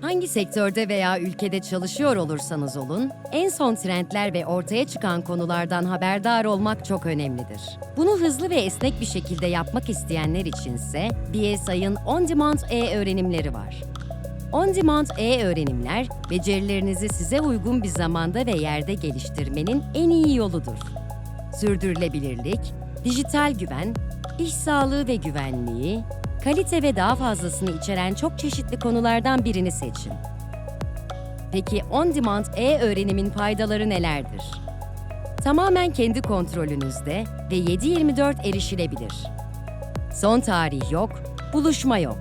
Hangi sektörde veya ülkede çalışıyor olursanız olun, en son trendler ve ortaya çıkan konulardan haberdar olmak çok önemlidir. Bunu hızlı ve esnek bir şekilde yapmak isteyenler içinse BSI'ın On Demand e-öğrenimleri var. On Demand e-öğrenimler, becerilerinizi size uygun bir zamanda ve yerde geliştirmenin en iyi yoludur. Sürdürülebilirlik, dijital güven, iş sağlığı ve güvenliği, kalite ve daha fazlasını içeren çok çeşitli konulardan birini seçin. Peki On Demand e-öğrenimin faydaları nelerdir? Tamamen kendi kontrolünüzde ve 7/24 erişilebilir. Son tarih yok, buluşma yok.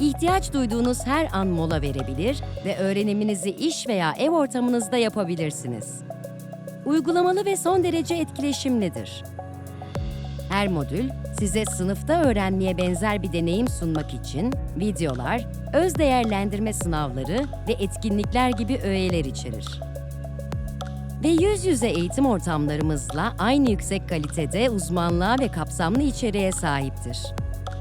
İhtiyaç duyduğunuz her an mola verebilir ve öğreniminizi iş veya ev ortamınızda yapabilirsiniz. Uygulamalı ve son derece etkileşimlidir. Her modül size sınıfta öğrenmeye benzer bir deneyim sunmak için videolar, öz değerlendirme sınavları ve etkinlikler gibi öğeler içerir. Ve yüz yüze eğitim ortamlarımızla aynı yüksek kalitede uzmanlığa ve kapsamlı içeriğe sahiptir.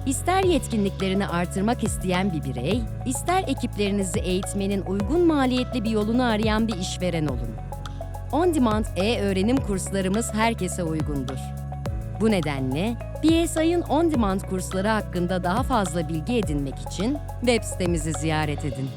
İster yetkinliklerini artırmak isteyen bir birey, ister ekiplerinizi eğitmenin uygun maliyetli bir yolunu arayan bir işveren olun. On Demand e-öğrenim kurslarımız herkese uygundur. Bu nedenle BSI'ın On Demand kursları hakkında daha fazla bilgi edinmek için web sitemizi ziyaret edin.